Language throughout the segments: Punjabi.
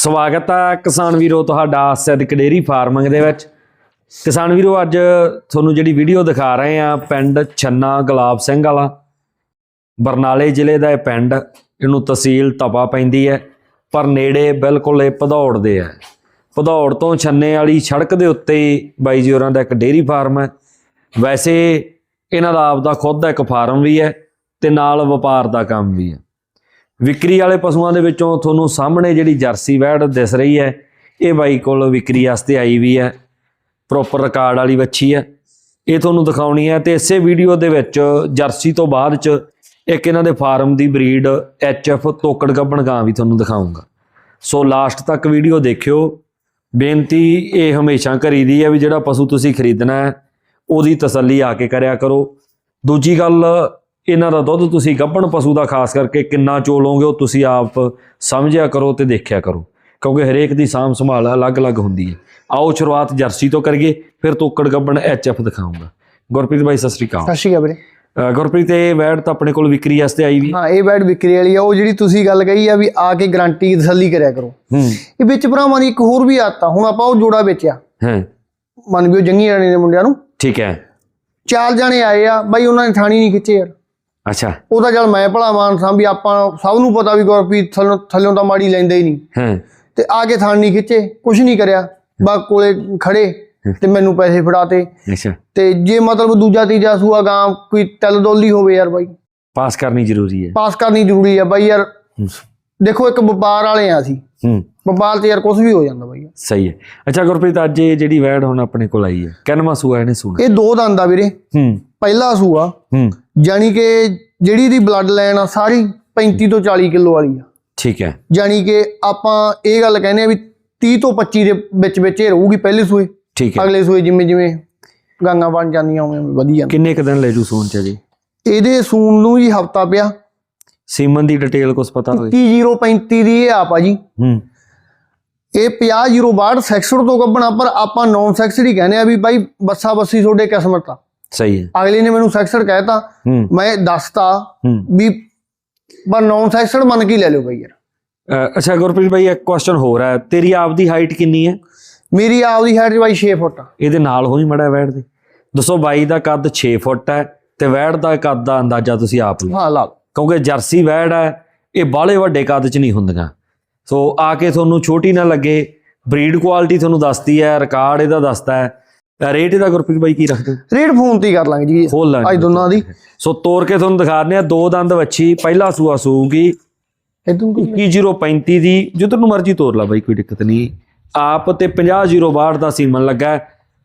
ਸਵਾਗਤ ਹੈ ਕਿਸਾਨ ਵੀਰੋ ਤੁਹਾਡਾ ਸਿੱਧਕ ਡੇਰੀ ਫਾਰਮਿੰਗ ਦੇ ਵਿੱਚ। ਕਿਸਾਨ ਵੀਰੋ, ਅੱਜ ਤੁਹਾਨੂੰ ਜਿਹੜੀ ਵੀਡੀਓ ਦਿਖਾ ਰਹੇ ਆ, ਪਿੰਡ ਛੰਨਾ ਗੁਲਾਬ ਸਿੰਘ ਵਾਲਾ। ਬਰਨਾਲੇ ਜ਼ਿਲ੍ਹੇ ਦਾ ਇਹ ਪਿੰਡ, ਇਹਨੂੰ ਤਹਿਸੀਲ ਤਪਾ ਪੈਂਦੀ ਹੈ, ਪਰ ਨੇੜੇ ਬਿਲਕੁਲ ਇਹ ਭਦੌੜ ਦੇ ਹੈ ਭਦੌੜ ਤੋਂ ਛੰਨੇ ਵਾਲੀ ਸੜਕ ਦੇ ਉੱਤੇ ਬਾਈ ਜੀ ਹੋਰਾਂ ਦਾ ਇੱਕ ਡੇਰੀ ਫਾਰਮ ਹੈ। ਵੈਸੇ ਇਹਨਾਂ ਦਾ ਆਪਦਾ ਖੁਦ ਦਾ ਇੱਕ ਫਾਰਮ ਵੀ ਹੈ ਤੇ ਨਾਲ ਵਪਾਰ ਦਾ ਕੰਮ ਵੀ ਹੈ। ਵਿਕਰੀ ਵਾਲੇ ਪਸ਼ੂਆਂ ਦੇ ਵਿੱਚੋਂ ਤੁਹਾਨੂੰ ਸਾਹਮਣੇ ਜਿਹੜੀ ਜਰਸੀ ਵੈੜ ਦਿਸ ਰਹੀ ਹੈ, ਇਹ ਬਾਈ ਕੋਲ ਵਿਕਰੀ ਵਾਸਤੇ ਆਈ ਵੀ ਹੈ। ਪ੍ਰੋਪਰ ਰਿਕਾਰਡ ਵਾਲੀ ਵੱਛੀ ਹੈ। ਇਹ ਤੁਹਾਨੂੰ ਦਿਖਾਉਣੀ ਹੈ ਤੇ ਇਸੇ ਵੀਡੀਓ ਦੇ ਵਿੱਚ ਜਰਸੀ ਤੋਂ ਬਾਅਦ ਚ ਇੱਕ ਇਹਨਾਂ ਦੇ ਫਾਰਮ ਦੀ ਬਰੀਡ ਐਫ ਤੋਕੜ ਗੱਬਣ ਗਾਂ ਵੀ ਤੁਹਾਨੂੰ ਦਿਖਾਉਂਗਾ। ਸੋ ਲਾਸਟ ਤੱਕ ਵੀਡੀਓ ਦੇਖਿਓ। ਬੇਨਤੀ ਇਹ ਹਮੇਸ਼ਾ ਕਰੀਦੀ ਹੈ ਵੀ ਜਿਹੜਾ ਪਸ਼ੂ ਤੁਸੀਂ ਖਰੀਦਣਾ ਹੈ, ਉਹਦੀ ਤਸੱਲੀ ਆ ਕੇ ਕਰਿਆ ਕਰੋ। ਦੂਜੀ ਗੱਲ ਇਹਨਾਂ ਦਾ ਦੁੱਧ ਤੁਸੀਂ ਗੱਭਣ ਪਸ਼ੂ ਦਾ ਖਾਸ ਕਰਕੇ ਕਿੰਨਾ ਚੋਲੋਗੇ ਉਹ ਤੁਸੀਂ ਆਪ ਸਮਝਿਆ ਕਰੋ ਤੇ ਦੇਖਿਆ ਕਰੋ। ਕਿਉਂਕਿ ਹਰੇਕ ਦੀ ਸਾਂਭ ਸੰਭਾਲ ਅਲੱਗ-ਅਲੱਗ ਹੁੰਦੀ ਹੈ। ਆਓ ਸ਼ੁਰੂਆਤ ਜਰਸੀ ਤੋਂ ਕਰੀਏ ਫਿਰ ਤੋਕੜ ਗੱਭਣ ਐਫ ਦਿਖਾਉਂਗਾ। ਗੁਰਪ੍ਰੀਤ ਭਾਈ ਸਤਿ ਸ੍ਰੀ ਅਕਾਲ। ਸਤਿ ਸ਼੍ਰੀ ਅਕਾਲ ਵੀਰੇ। ਗੁਰਪ੍ਰੀਤ ਇਹ ਵੈੜ ਤਾਂ ਆਪਣੇ ਕੋਲ ਵਿਕਰੀ ਵਾਸਤੇ ਆਈ ਵੀ ਹਾਂ? ਇਹ ਬੈਡ ਵਿਕਰੀ ਵਾਲੀ ਆ। ਉਹ ਜਿਹੜੀ ਤੁਸੀਂ ਗੱਲ ਕਹੀ ਆ ਵੀ ਆ ਕੇ ਗਾਰੰਟੀ ਤਸੱਲੀ ਕਰਿਆ ਕਰੋ। ਹੂੰ। ਇਹ ਵਿੱਚ ਭਰਾਵਾਂ ਦੀ ਇੱਕ ਹੋਰ ਵੀ ਆਦਤ ਆ। ਹੁਣ ਆਪਾਂ ਉਹ ਜੋੜਾ ਵੇਚਿਆ। ਹਾਂ। ਮੰਨ ਵੀ ਉਹ ਜੰਗੀ ਰਾਣੀ ਦੇ ਮੁੰਡਿਆਂ ਨੂੰ। ਠੀਕ ਹੈ। ਚਾਰ ਜਾਣੇ ਆਏ ਆ। ਬਾਈ ਉਹਨਾਂ ਨੇ ਥਾਣੀ ਨਹੀਂ ਖਿੱਚੇ ਯਾਰ। ਅੱਛਾ। ਉਹ ਤਾਂ ਚੱਲ ਮੈਂ ਭਲਾ ਮਾਨਸਾਂ ਵੀ ਆਪਾਂ ਸਭ ਨੂੰ ਪਤਾ ਵੀ ਗੁਰਪ੍ਰੀਤ ਥੱਲੋਂ ਥੱਲੋਂ ਤਾਂ ਮਾੜੀ ਲੈਂਦਾ ਹੀ ਨਹੀਂ। ਹਾਂ। ਤੇ ਆ ਕੇ ਥਾਣ ਨਹੀਂ ਖਿੱਚੇ ਕੁਝ ਨਹੀਂ ਕਰਿਆ। ਬਾ ਕੋਲੇ ਖੜੇ ਤੇ ਮੈਨੂੰ ਪੈਸੇ ਫੜਾਤੇ। ਅੱਛਾ। ਤੇ ਜੇ ਮਤਲਬ ਦੂਜਾ ਤੀਜਾ ਸੂਆ ਗਾਂ ਕੋਈ ਤਿਲ ਦੋਲੀ ਹੋਵੇ ਯਾਰ ਬਾਈ। ਪਾਸ ਕਰਨੀ ਜ਼ਰੂਰੀ ਹੈ। ਪਾਸ ਕਰਨੀ ਜ਼ਰੂਰੀ ਆ ਬਾਈ ਯਾਰ। ਹੂੰ, ਦੇਖੋ ਇੱਕ ਵਪਾਰ ਵਾਲੇ ਆ ਅਸੀਂ। ਹੂੰ। ਵਪਾਰ ਤੇ ਯਾਰ ਕੁਝ ਵੀ ਹੋ ਜਾਂਦਾ ਬਾਈ ਸਹੀ ਹੈ। ਅੱਛਾ ਗੁਰਪ੍ਰੀਤ ਅੱਜ ਇਹ ਜਿਹੜੀ ਵੈੜ ਹੁਣ ਆਪਣੇ ਕੋਲ ਆਈ ਹੈ ਕਿੰਨਵਾਂ ਸੂਆ ਇਹਨੇ ਸੂਣਾ? ਇਹ ਦੋ ਦੰਦ ਆ ਵੀਰੇ। ਹੂੰ। ਪਹਿਲਾ ਸੂਆ। ਹੂੰ। ਜਾਨੀ ਕਿ ਜਿਹੜੀ ਦੀ ਬਲੱਡ ਲਾਈਨ ਆ ਸਾਰੀ 35 ਤੋਂ 40 ਕਿਲੋ ਵਾਲੀ ਆ। ਠੀਕ ਹੈ। ਜਾਨੀ ਕਿ ਆਪਾਂ ਇਹ ਗੱਲ ਕਹਿੰਦੇ ਆ ਵੀ 30 ਤੋਂ 25 ਦੇ ਵਿੱਚ ਵਿੱਚ ਇਹ ਰਹੂਗੀ ਪਹਿਲੇ ਸੂਏ। ਠੀਕ ਹੈ। ਅਗਲੇ ਸੂਏ ਜਿਵੇਂ ਜਿਵੇਂ ਗਾਂਗਾ ਬਣ ਜਾਂਦੀਆਂ ਉਵੇਂ ਉਵੇਂ ਵਧੀਆ ਕਿੰਨੇ ਕੁ ਦਿਨ ਲੈ ਜੂ ਸੂਣ ਚ ਜੀ? ਇਹਦੇ ਸੂਣ ਨੂੰ ਜੀ ਹਫਤਾ ਪਿਆ। ਸੀਮਨ ਦੀ ਡਿਟੇਲ ਕੁਝ ਪਤਾ ਹੋਵੇ? 20035 ਦੀ ਇਹ ਆ ਜੀ ਹੂੰ। ਇਹ 50062 ਸੈਕਸਡ ਤੋਂ ਗੱਬਣਾ ਪਰ ਆਪਾਂ ਨੌਨ ਸੈਕਸਡ ਹੀ ਕਹਿੰਦੇ ਆ ਵੀ ਬਾਈ ਬੱਸਾ ਬੱਸੀ ਤੁਹਾਡੇ ਕਿਸਮਤ ਆ। ਸਹੀ ਹੈ। ਅਗਲੇ ਨੇ ਮੈਨੂੰ ਸੈਕਸਡ ਕਹਿਤਾ। ਹੂੰ। ਮੈਂ ਦੱਸਤਾ ਵੀ ਪਰ ਨੌਨ ਸੈਕਸਡ ਮੰਨ ਕੇ ਲੈ ਲਿਓ ਬਾਈ ਯਾਰ। ਅੱਛਾ ਗੁਰਪ੍ਰੀਤ ਭਾਈ ਇੱਕ ਕੁਐਸਚਨ ਹੋਰ ਹੈ। ਤੇਰੀ ਆਪ ਦੀ ਹਾਈਟ ਕਿੰਨੀ ਹੈ? ਮੇਰੀ ਆਪਦੀ ਹਾਈਟ ਬਾਈ 6 ਫੁੱਟ ਇਹਦੇ ਨਾਲ ਹੋਈ ਮੜਾ ਵੈੜ ਦੇ। ਦੱਸੋ ਬਾਈ ਦਾ ਕੱਦ 6 ਫੁੱਟ ਹੈ ਤੇ ਵੈੜ ਦਾ ਕੱਦ ਦਾ ਅੰਦਾਜ਼ਾ ਤੁਸੀਂ ਆਪ ਲਓ। ਹਾਂ ਲਾ। ਕਿਉਂਕਿ ਜਰਸੀ ਵੈੜ ਹੈ ਇਹ ਬਾਹਲੇ ਵੱਡੇ ਕੱਦ 'ਚ ਨਹੀਂ ਹੁੰਦੀਆਂ। ਸੋ ਆ ਕੇ ਤੁਹਾਨੂੰ ਛੋਟੀ ਨਾ ਲੱਗੇ ਬਰੀਡ ਕੁਆਲਿਟੀ ਤੁਹਾਨੂੰ ਦੱਸਦੀ ਹੈ ਰਿਕਾਰਡ ਇਹਦਾ ਦੱਸਦਾ ਹੈ। ਰੇਟ ਇਹਦਾ ਗੁਰਪ੍ਰੀਤ ਬਾਈ ਕੀ ਰੱਖਦੇ? ਰੇਟ ਫੋਨ ਤੇ ਹੀ ਕਰ ਲਾਂਗੇ ਜੀ। ਖੋਲ ਲਾਂਗੇ ਅੱਜ ਦੋਨਾਂ ਦੀ। ਸੋ ਤੋੜ ਕੇ ਤੁਹਾਨੂੰ ਦਿਖਾ ਦਿੰਦੇ ਆ ਦੋ ਦੰਦ ਵੱਛੀ ਪਹਿਲਾ ਸੂਆ ਸੂਗੀ। ਇਦੋਂ 21035 ਦੀ। ਜਿੱਧਰ ਨੂੰ ਮਰਜ਼ੀ ਤੋੜ ਲਾ ਬਾਈ ਕੋਈ ਦਿੱਕਤ ਨਹੀਂ। ਆਪ ਤੇ 50062 ਦਾ ਸੀਮਨ ਲੱਗਾ।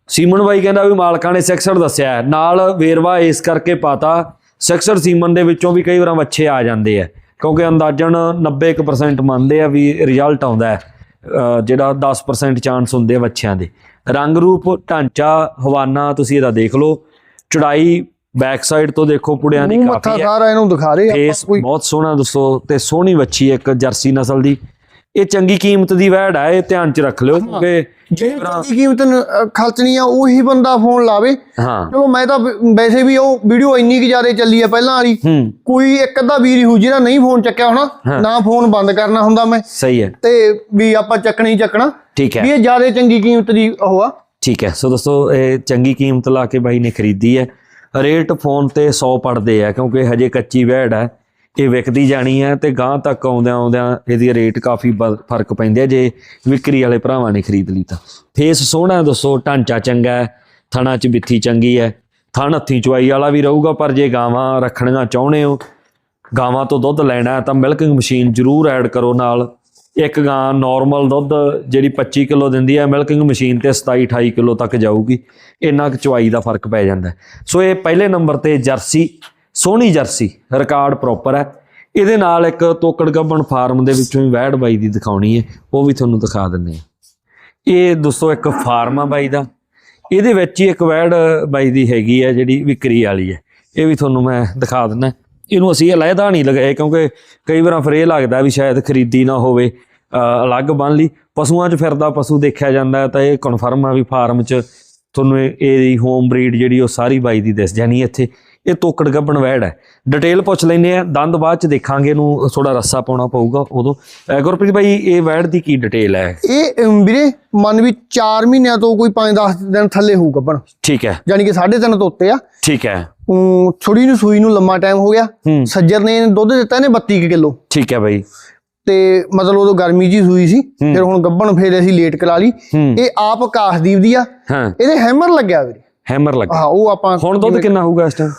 ਸੀਮਨ ਬਾਈ ਕਹਿੰਦਾ ਵੀ ਮਾਲਕਾਂ ਨੇ ਸੈਕਸਰ ਦੱਸਿਆ ਹੈ। ਨਾਲ ਵੇਰਵਾ ਇਸ ਕਰਕੇ ਪਾਤਾ ਸੈਕਸਰ ਸੀਮਨ ਦੇ ਵਿੱਚੋਂ ਵੀ ਕਈ ਵਾਰਾਂ ਵੱਛੇ ਆ ਜਾਂਦੇ ਆ। ਕਿਉਂਕਿ ਅੰਦਾਜ਼ਨ 90% ਮੰਨਦੇ ਆ ਵੀ ਰਿਜ਼ਲਟ ਆਉਂਦਾ ਜਿਹੜਾ 10% ਚਾਂਸ ਹੁੰਦੇ ਆ ਵੱਛਿਆਂ ਦੇ। ਰੰਗ ਰੂਪ ਢਾਂਚਾ ਹਵਾਨਾ ਤੁਸੀਂ ਇਹਦਾ ਦੇਖ ਲਓ। ਚੜਾਈ ਬੈਕ ਸਾਈਡ ਤੋਂ ਦੇਖੋ ਪੁੜਿਆਂ ਦੀ ਕਾਫੀ ਹੈ। ਸਾਰਾ ਇਹਨੂੰ ਦਿਖਾ ਰਹੇ ਆਪਾਂ ਫੇਸ ਕੋਈ ਬਹੁਤ ਸੋਹਣਾ ਦੋਸਤੋ ਤੇ ਸੋਹਣੀ ਵੱਛੀ ਇੱਕ ਜਰਸੀ ਨਸਲ ਦੀ। ਇਹ ਚੰਗੀ ਕੀਮਤ ਦੀ ਵੈੜ ਹੈ ਇਹ ਧਿਆਨ ਚ ਰੱਖ ਲਿਓ ਕਿਉਂਕਿ ਜਿਹੜੀ ਚੰਗੀ ਕੀਮਤ ਖਰਚਣੀ ਆ ਉਹੀ ਬੰਦਾ ਫੋਨ ਲਾਵੇ। ਹਾਂ। ਚਲੋ ਮੈਂ ਤਾਂ ਵ- ਵੈਸੇ ਵੀ ਉਹ ਵੀਡੀਓ ਇੰਨੀ ਕਿ ਜ਼ਿਆਦਾ ਚੱਲੀ ਆ ਪਹਿਲਾਂ ਵਾਲੀ। ਕੋਈ ਇੱਕ ਅੱਧਾ ਵੀਰ ਹੀ ਹੋ ਜਿਹੜਾ ਨਹੀਂ ਫੋਨ ਚੱਕਿਆ ਹੋਣਾ ਨਾ ਫੋਨ ਬੰਦ ਕਰਨਾ ਹੁੰਦਾ ਮੈਂ। ਸਹੀ ਹੈ। ਤੇ ਵੀ ਆਪਾਂ ਚੱਕਣਾ ਹੀ ਚੱਕਣਾ। ਠੀਕ ਵੀ ਹੈ ਇਹ ਜ਼ਿਆਦਾ ਚੰਗੀ ਕੀਮਤ ਦੀ ਉਹ ਆ। ਠੀਕ ਹੈ। ਸੋ ਦੋਸਤੋ ਇਹ ਚੰਗੀ ਕੀਮਤ ਲਾ ਕੇ ਬਾਈ ਨੇ ਖਰੀਦੀ ਹੈ। ਰੇਟ ਫੋਨ ਤੇ 100 ਪੜਦੇ ਆ ਕਿਉਂਕਿ ਹਜੇ ਕੱਚੀ ਵੈੜ ਹੈ। ਇਹ ਵਿਕਦੀ ਜਾਣੀ ਹੈ ਤੇ ਗਾਂ ਤੱਕ ਆਉਂਦਿਆਂ ਆਉਂਦਿਆਂ ਇਹਦੀ ਰੇਟ ਕਾਫੀ ਬ- ਫ਼ਰਕ ਪੈਂਦੇ ਆ, ਜੇ ਵਿਕਰੀ ਵਾਲੇ ਭਰਾਵਾਂ ਨੇ ਖਰੀਦ ਲਈ ਤਾਂ। ਫੇਸ ਸੋਹਣਾ ਦੱਸੋ, ਢਾਂਚਾ ਚੰਗਾ ਹੈ, ਥਣਾ ਚ ਬਿੱਥੀ ਚੰਗੀ ਹੈ, ਥਣ ਹੱਥੀ ਚੁਆਈ ਵਾਲਾ ਵੀ ਰਹੂਗਾ, ਪਰ ਜੇ ਗਾਵਾਂ ਰੱਖਣੀਆਂ ਚਾਹੁੰਦੇ ਹੋ, ਗਾਵਾਂ ਤੋਂ ਦੁੱਧ ਲੈਣਾ ਤਾਂ ਮਿਲਕਿੰਗ ਮਸ਼ੀਨ ਜ਼ਰੂਰ ਐਡ ਕਰੋ ਨਾਲ। ਇੱਕ ਗਾਂ ਨਾਰਮਲ ਦੁੱਧ ਜਿਹੜੀ 25 ਕਿਲੋ ਦਿੰਦੀ ਹੈ, ਮਿਲਕਿੰਗ ਮਸ਼ੀਨ ਤੇ 27 28 ਕਿਲੋ ਤੱਕ ਜਾਊਗੀ। ਇੰਨਾ ਕੁ ਚਵਾਈ ਦਾ ਫ਼ਰਕ ਪੈ ਜਾਂਦਾ ਸੋ ਇਹ ਪਹਿਲੇ ਨੰਬਰ ਤੇ ਜਰਸੀ ਸੋਹਣੀ ਜਰਸੀ ਰਿਕਾਰਡ ਪ੍ਰੋਪਰ ਹੈ। ਇਹਦੇ ਨਾਲ ਇੱਕ ਤੋਕੜ ਗੱਬਣ ਫਾਰਮ ਦੇ ਵਿੱਚੋਂ ਹੀ ਵੈੜ ਬਾਈ ਦੀ ਦਿਖਾਉਣੀ ਹੈ, ਉਹ ਵੀ ਤੁਹਾਨੂੰ ਦਿਖਾ ਦਿੰਨੇ ਆ ਇਹ ਦੋਸਤੋ ਇੱਕ ਫਾਰਮ ਆ ਬਾਈ ਦਾ। ਇਹਦੇ ਵਿੱਚ ਹੀ ਇੱਕ ਵੈੜ ਬਾਈ ਦੀ ਹੈਗੀ ਹੈ, ਜਿਹੜੀ ਵਿਕਰੀ ਵਾਲੀ ਹੈ। ਇਹ ਵੀ ਤੁਹਾਨੂੰ ਮੈਂ ਦਿਖਾ ਦਿੰਦਾ। ਇਹਨੂੰ ਅਸੀਂ ਅਲੱਗਾ ਨਹੀਂ ਲਗਾਏ, ਕਿਉਂਕਿ ਕਈ ਵਾਰਾਂ ਫਿਰ ਇਹ ਲੱਗਦਾ ਵੀ ਸ਼ਾਇਦ ਖਰੀਦੀ ਨਾ ਹੋਵੇ ਅਲੱਗ ਬਣ ਲਈ। ਪਸ਼ੂਆਂ 'ਚ ਫਿਰਦਾ ਪਸ਼ੂ ਦੇਖਿਆ ਜਾਂਦਾ ਤਾਂ ਇਹ ਕਨਫਰਮ ਆ ਵੀ ਫਾਰਮ 'ਚ ਤੁਹਾਨੂੰ ਇਹ- ਇਹਦੀ ਹੋਮ ਬਰੀਡ ਜਿਹੜੀ ਉਹ ਸਾਰੀ ਬਾਈ ਦੀ ਦਿਸ ਜਾਣੀ ਇੱਥੇ। ਇਹ ਤੋਕੜ ਗੱਬਣ ਵੈੜ ਹੈ। ਡਿਟੇਲ ਪੁੱਛ ਲੈਨੇ ਆ ਦੰਦ ਬਾਅਦ ਚ ਦੇਖਾਂਗੇ ਇਹਨੂੰ ਥੋੜਾ ਰੱਸਾ ਪਾਉਣਾ ਪਊਗਾ ਉਦੋਂ। ਗੁਰਪ੍ਰੀਤ ਭਾਈ ਇਹ ਵੈੜ ਦੀ ਕੀ ਡਿਟੇਲ ਹੈ? ਇਹ ਵੀਰੇ ਮੰਨ ਵੀ 4 ਮਹੀਨਿਆਂ ਤੋਂ ਕੋਈ 5-10 ਦਿਨ ਥੱਲੇ ਹੋਊ ਗੱਬਣ। ਠੀਕ ਹੈ। ਯਾਨੀ ਕਿ 3.5 ਤੋਂ ਉੱਤੇ ਆ। ਠੀਕ ਹੈ। ਥੋੜੀ ਨੂੰ ਸੂਈ ਨੂੰ ਲੰਮਾ ਟਾਈਮ ਹੋ ਗਿਆ। ਸੱਜਰ ਨੇ ਦੁੱਧ ਦਿੱਤਾ ਇਹਨੇ 32 ਕਿਲੋ। ਠੀਕ ਹੈ ਭਾਈ ਤੇ ਮਤਲਬ ਉਦੋਂ ਗਰਮੀ ਜੀ ਸੂਈ ਸੀ। ਫਿਰ ਹੁਣ ਗੱਬਣ ਫੇਰ ਅਸੀਂ ਲੇਟ ਕਰਾ ਲਈ। ਇਹ ਆਪ ਆਕਾਸ਼ਦੀਪ ਦੀ ਆ। ਇਹਦੇ ਹੈਮਰ ਲੱਗਿਆ ਵੀਰੇ। ਹੈਮਰ ਲੱਗਾ ਹਾਂ ਉਹ ਆਪਾਂ ਹੁਣ ਦੁੱਧ ਕਿੰਨਾ ਹੋਊਗਾ ਇਸ ਟਾਈਮ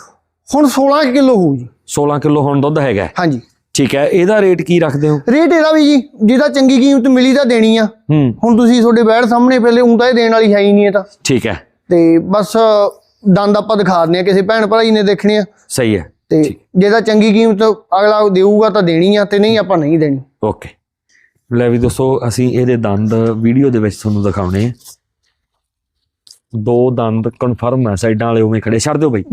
ਹੁਣ 16 ਕਿਲੋ ਹੋਊ ਜੀ। 16 ਕਿਲੋ ਹੁਣ ਦੁੱਧ ਹੈਗਾ। ਹਾਂਜੀ। ਠੀਕ ਹੈ ਇਹਦਾ ਰੇਟ ਕੀ ਰੱਖਦੇ ਹੋ? ਰੇਟ ਇਹਦਾ ਵੀ ਜੀ ਜਿਹਦਾ ਚੰਗੀ ਕੀਮਤ ਮਿਲੀ ਤਾਂ ਦੇਣੀ ਆ। ਹੂੰ। ਹੁਣ ਤੁਸੀਂ ਤੁਹਾਡੇ ਬੈਠ ਸਾਹਮਣੇ ਪਹਿਲੇ ਊਂ ਤਾਂ ਇਹ ਦੇਣ ਵਾਲੀ ਹੈ ਹੀ ਨਹੀਂ ਇਹ ਤਾਂ। ਠੀਕ ਹੈ। ਤੇ ਬਸ ਦੰਦ ਆਪਾਂ ਦਿਖਾ ਦਿੰਦੇ ਆ ਕਿਸੇ ਭੈਣ ਭਰਾਈ ਨੇ ਦੇਖਣੇ ਆ। ਸਹੀ ਹੈ। ਤੇ ਜਿਹਦਾ ਚੰਗੀ ਕੀਮਤ ਅਗਲਾ ਦੇਊਗਾ ਤਾਂ ਦੇਣੀ ਆ ਤੇ ਨਹੀਂ ਆਪਾਂ ਨਹੀਂ ਦੇਣੀ। ਓਕੇ ਲੈ ਵੀ ਦੋਸਤੋ ਅਸੀਂ ਇਹਦੇ ਦੰਦ ਵੀਡੀਓ ਦੇ ਵਿੱਚ ਤੁਹਾਨੂੰ ਦਿਖਾਉਣੇ ਆ। ਦੋ ਦੰਦ ਕਨਫਰਮ ਹੈ ਸਾਈਡਾਂ ਵਾਲੇ ਉਵੇਂ ਖੜੇ ਛੱਡ ਦਿਓ ਬਈ।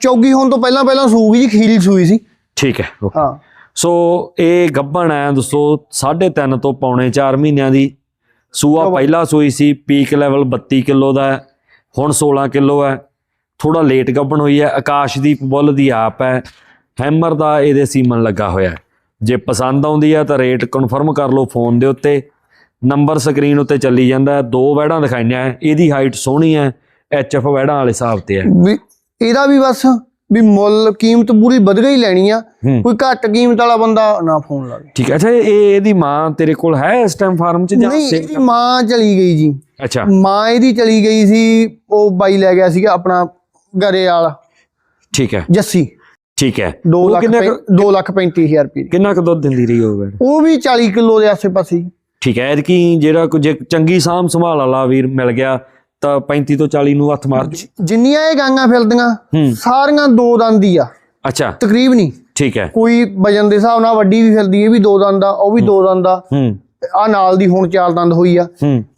ਚੌਗੀ ਹੋਣ ਤੋਂ ਪਹਿਲਾਂ ਪਹਿਲਾਂ ਸੂਗੀ ਜੀ ਖੀਰੀ ਸੂਈ ਸੀ। ਠੀਕ ਹੈ ਹਾਂ। ਸੋ ਇਹ ਗੱਭਣ ਹੈ ਦੋਸਤੋ 3.5 ਤੋਂ ਪੌਣੇ 4 ਮਹੀਨਿਆਂ ਦੀ ਸੂਆ ਪਹਿਲਾ ਸੂਈ ਸੀ ਪੀਕ ਲੈਵਲ 32 ਕਿਲੋ ਦਾ ਹੁਣ 16 ਕਿਲੋ ਹੈ। ਥੋੜਾ ਲੇਟ ਗੱਭਣ ਹੋਈ ਹੈ ਆਕਾਸ਼ਦੀਪ ਬੁੱਲ ਦੀ ਆਪ ਹੈ ਹੈਮਰ ਦਾ ਇਹਦੇ ਸੀਮਨ ਲੱਗਾ ਹੋਇਆ ਜੇ ਪਸੰਦ ਆਉਂਦੀ ਹੈ ਤਾਂ ਰੇਟ ਕਨਫਰਮ ਕਰ ਲਓ ਫੋਨ ਦੇ ਉੱਤੇ। ਨੰਬਰ ਸਕਰੀਨ ਉੱਤੇ ਚੱਲੀ ਜਾਂਦਾ ਦੋ ਵੈੜਾਂ ਦਿਖਾਈਆਂ ਇਹਦੀ ਹਾਈਟ ਸੋਹਣੀ ਹੈ ਐਚਐਫ ਵੈੜਾਂ ਵਾਲੇ ਹਿਸਾਬ ਤੇ ਹੈ। ਵੀ ਇਹਦਾ ਵੀ ਬਸ ਵੀ ਮੁੱਲ ਕੀਮਤ ਪੂਰੀ ਵਧ ਗਈ ਲੈਣੀ ਆ। ਕੋਈ ਘੱਟ ਕੀਮਤ ਵਾਲਾ ਬੰਦਾ ਨਾ ਫੋਨ ਲਾਵੇ ਠੀਕ ਹੈ ਅੱਛਾ ਇਹ ਇਹਦੀ ਮਾਂ ਤੇਰੇ ਕੋਲ ਹੈ ਇਸ ਟਾਈਮ ਫਾਰਮ 'ਚ ਜਾਂ ਨਹੀਂ ਇਹਦੀ ਮਾਂ ਚਲੀ ਗਈ ਜੀ। ਅੱਛਾ। ਮਾਂ ਇਹਦੀ ਚਲੀ ਗਈ ਸੀ ਉਹ ਬਾਈ ਲੈ ਗਿਆ ਸੀਗਾ ਆਪਣਾ ਗਰੇ ਵਾਲਾ। ਠੀਕ ਹੈ। ਜੱਸੀ। ਠੀਕ ਹੈ। 2 ਉਹ ਲੱਖ 2 ਲੱਖ 35000 ਰੁਪਏ ਦੀ। ਕਿੰਨਾ ਕੁ ਦੁੱਧ ਦਿੰਦੀ ਰਹੀ ਉਹ ਵੀ 40 ਕਿਲੋ ਦੇ ਆਸੇ-ਪਾਸੇ। ਠੀਕ ਹੈ ਐਤਕੀ ਜਿਹੜਾ ਕੁਝ ਚੰਗੀ ਸਾਂਭ ਸੰਭਾਲ ਵਾਲਾ ਵੀਰ ਮਿਲ ਗਿਆ ਤਾਂ 35 ਤੋਂ 40 ਨੂੰ ਹੱਥ ਮਾਰ ਜਿੰਨੀਆਂ ਇਹ ਗਾਂਗਾ ਫਿਰਦੀਆਂ ਸਾਰੀਆਂ ਦੋ ਦੰਦ ਆ। ਅੱਛਾ। ਤਕਰੀਬ ਨਹੀਂ। ਠੀਕ ਹੈ। ਕੋਈ ਵਜਨ ਦੇ ਹਿਸਾਬ ਨਾਲ ਵੱਡੀ ਵੀ ਫਿਰਦੀ ਇਹ ਵੀ ਦੋ ਦੰਦ ਆ ਉਹ ਵੀ ਦੋ ਦੰਦ ਆ। ਹੂੰ। ਆ ਨਾਲ ਦੀ ਹੁਣ ਚਾਰ ਦੰਦ ਹੋਈ ਆ।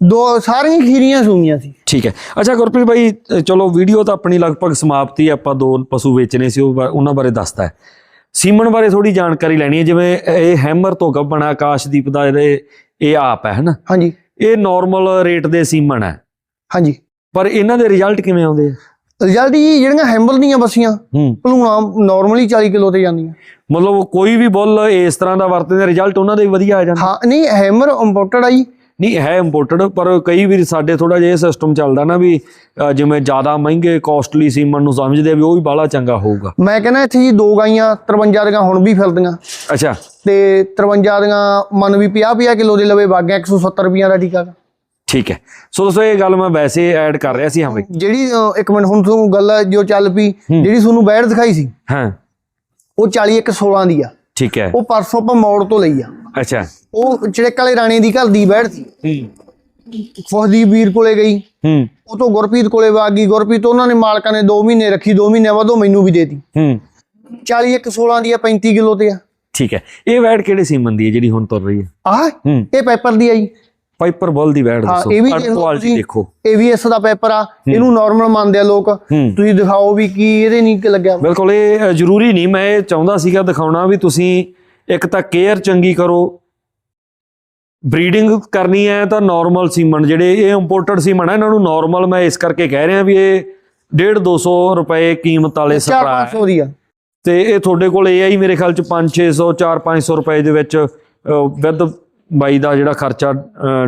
ਦੋ ਸਾਰੀਆਂ ਖੀਰੀਆਂ ਸੂਈਆਂ ਸੀ। ਠੀਕ ਹੈ। ਅੱਛਾ ਗੁਰਪ੍ਰੀਤ ਭਾਈ ਚਲੋ ਵੀਡੀਓ ਤਾਂ ਆਪਣੀ ਲਗਭਗ ਸਮਾਪਤੀ ਆਪਾਂ ਦੋ ਪਸ਼ੂ ਵੇਚਨੇ ਸੀ ਉਹ ਉਹਨਾਂ ਬਾਰੇ ਦੱਸਦਾ ਹੈ। ਸੀਮਨ ਬਾਰੇ ਥੋੜੀ ਜਾਣਕਾਰੀ ਲੈਣੀ ਹੈ ਜਿਵੇਂ ਇਹ ਹੈਮਰ ਤੋਂ ਗੱਬਣਾ ਆਕਾਸ਼ਦੀਪ ਦਾ ਇਹਦੇ ਇਹ ਆਪ ਹੈ ਹਨਾ? ਹਾਂਜੀ। ਇਹ ਨਾਰਮਲ ਰੇਟ ਦੇ ਸੀਮਨ ਹੈ। ਹਾਂਜੀ। ਪਰ ਇਹਨਾਂ ਦੇ ਰਿਜ਼ਲਟ ਕਿਵੇਂ ਆਉਂਦੇ ਆ? ਰਿਜ਼ਲਟ ਜੀ ਜਿਹੜੀਆਂ ਹੈਂਬਲ ਦੀਆਂ ਬੱਸੀਆਂ ਭਲੂਣਾ ਨਾਰਮਲੀ 40 ਕਿਲੋ ਤੇ ਜਾਂਦੀਆਂ। ਮਤਲਬ ਕੋਈ ਵੀ ਬੁੱਲ ਇਸ ਤਰ੍ਹਾਂ ਦਾ ਵਰਤਦੇ ਰਿਜ਼ਲਟ ਉਹਨਾਂ ਦੇ ਵੀ ਵਧੀਆ ਆ ਜਾਂਦਾ। ਹਾਂ ਨਹੀਂ ਹੈਮਰ ਇੰਪੋਰਟਡ ਆਈ ਨਹੀਂ ਹੈ ਇੰਪੋਰਟਡ ਪਰ ਕਈ ਵਾਰ ਸਾਡੇ ਥੋੜਾ ਜਿਹਾ ਇਹ ਸਿਸਟਮ ਚੱਲਦਾ ਨਾ ਵੀ ਜਿਵੇਂ ਜ਼ਿਆਦਾ ਮਹਿੰਗੇ ਕਾਸਟਲੀ ਸੀਮਨ ਨੂੰ ਸਮਝਦੇ ਆ ਵੀ ਉਹ ਵੀ ਬਾਹਲਾ ਚੰਗਾ ਹੋਊਗਾ। ਮੈਂ ਕਹਿੰਦਾ ਇੱਥੇ ਜੀ ਦੋ ਗਾਈਆਂ 53 ਦੀਆਂ ਹੁਣ ਵੀ ਫਿਰਦੀਆਂ। ਅੱਛਾ। ਤੇ 53 ਦੀਆਂ ਮਨ ਵੀ 50 50 ਕਿਲੋ ਦੇ ਲਵੇ ਵਾਗਿਆ 170 ਰੁਪਈਆਂ ਦਾ ਟੀਕਾ। ਠੀਕ ਹੈ। ਸੋ ਦੋਸਤੋ ਇਹ ਗੱਲ ਮੈਂ ਵੈਸੇ ਐਡ ਕਰ ਰਿਹਾ ਸੀ ਹਾਂ ਬਈ। ਜਿਹੜੀ ਇੱਕ ਮਿੰਟ ਹੁਣ ਤੁਹਾਨੂੰ ਗੱਲ ਜੋ ਚੱਲ ਪਈ ਜਿਹੜੀ ਤੁਹਾਨੂੰ ਬੈੜ ਦਿਖਾਈ ਸੀ ਹਾਂ। ਉਹ 40 ਇੱਕ 16 ਦੀ ਆ। ਠੀਕ ਹੈ। ਉਹ ਪਰਸੋਂ ਆਪਾਂ ਮੋੜ ਤੋਂ ਲਈ ਆ। ਅੱਛਾ। ਉਹ ਚੜਕ ਵਾਲੇ ਰਾਣੇ ਦੀ ਘਰ ਦੀ ਬੈੜ ਸੀ। ਹੂੰ। ਫੌਜਦੀਪ ਵੀਰ ਕੋਲੇ ਗਈ। ਹੂੰ। ਉਹ ਤੋਂ ਗੁਰਪ੍ਰੀਤ ਕੋਲੇ ਵਗ ਗਈ। ਗੁਰਪ੍ਰੀਤ ਉਹਨਾਂ ਨੇ ਮਾਲਕਾਂ ਨੇ 2 ਮਹੀਨੇ ਰੱਖੀ 2 ਮਹੀਨੇ ਬਾਅਦ ਉਹ ਮੈਨੂੰ ਵੀ ਦੇਤੀ। ਹੂੰ। 40 ਇੱਕ 16 ਦੀ ਆ 35 ਕਿਲੋ ਤੇ ਆ। ਠੀਕ ਹੈ। ਇਹ ਵੈੜ ਕਿਹੜੇ ਸੀਮਨ ਦੀ ਹੈ ਜਿਹੜੀ ਹੁਣ ਤੁਰ ਰਹੀ ਹੈ? ਆਹ? ਹੂੰ। ਇਹ ਪੇਪਰ ਦੀ ਆ ਜੀ। ਪਾਈਪਰ ਬੁੱਲ ਦੀ ਹਾਂ ਦੱਸੋ। ਇਹ ਵੀ ਕੱਟ ਦੇਖ ਕੁਆਲਿਟੀ ਤੁਸੀਂ ਦੇਖੋ। AVS ਦਾ ਪੇਪਰ ਆ। ਇਹਨੂੰ ਨਾਰਮਲ ਮੰਨਦੇ ਆ ਲੋਕ। ਹੂੰ। ਤੁਸੀਂ ਦਿਖਾਓ ਵੀ ਕੀ ਇਹਦੇ ਨਹੀਂ ਲੱਗਿਆ। ਬਿਲਕੁਲ ਇਹ ਜ਼ਰੂਰੀ ਨਹੀਂ। ਮੈਂ ਇਹ ਚਾਹੁੰਦਾ ਸੀਗਾ ਦਿਖਾਉਣਾ ਵੀ ਤੁਸੀਂ ਇੱਕ ਤਾਂ ਕੇਅਰ ਚੰਗੀ ਕਰੋ। ਬਰੀਡਿੰਗ ਕਰਨੀ ਹੈ ਤਾਂ ਨਾਰਮਲ ਸੀਮਨ ਜਿਹੜੇ ਇਹ ਇੰਪੋਰਟਡ ਸੀਮਨ ਹੈ ਇਹਨਾਂ ਨੂੰ ਨਾਰਮਲ ਮੈਂ ਇਸ ਕਰਕੇ ਕਹਿ ਰਿਹਾ ਵੀ ਇਹ 1.5 200 ਰੁਪਏ ਕੀਮਤ ਵਾਲੇ ਸਪਰਾ ਹੈ 4-500 ਦੀ ਆ। ਤੇ ਇਹ ਤੁਹਾਡੇ ਕੋਲ ਇਹ ਆਈ ਮੇਰੇ ਖਿਆਲ ਚ 5 600 4 500 ਰੁਪਏ ਦੇ ਵਿੱਚ ਵਿਦ ਬਾਈ ਦਾ ਜਿਹੜਾ ਖਰਚਾ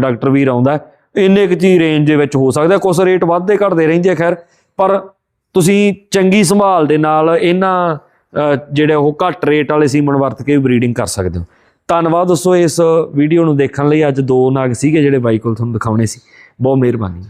ਡਾਕਟਰ ਵੀਰ ਆਉਂਦਾ ਇੰਨੇ ਕੁ ਜੀ ਰੇਂਜ ਦੇ ਵਿੱਚ ਹੋ ਸਕਦਾ ਕੁਝ ਰੇਟ ਵੱਧਦੇ ਘਟਦੇ ਰਹਿੰਦੇ ਆ, ਖੈਰ। ਪਰ ਤੁਸੀਂ ਚੰਗੀ ਸੰਭਾਲ ਦੇ ਨਾਲ ਇਹਨਾਂ ਜਿਹੜੇ ਉਹ ਘੱਟ ਰੇਟ ਵਾਲੇ ਸੀਮਨ ਵਰਤ ਕੇ ਬਰੀਡਿੰਗ ਕਰ ਸਕਦੇ ਹੋ। ਧੰਨਵਾਦ ਦੋਸਤੋ ਇਸ ਵੀਡੀਓ ਨੂੰ ਦੇਖਣ ਲਈ। ਅੱਜ ਦੋ ਨਾਗ ਸੀਗੇ ਜਿਹੜੇ ਬਾਈ ਕੋਲ ਤੁਹਾਨੂੰ ਦਿਖਾਉਣੇ ਸੀ। ਬਹੁਤ ਮਿਹਰਬਾਨੀ।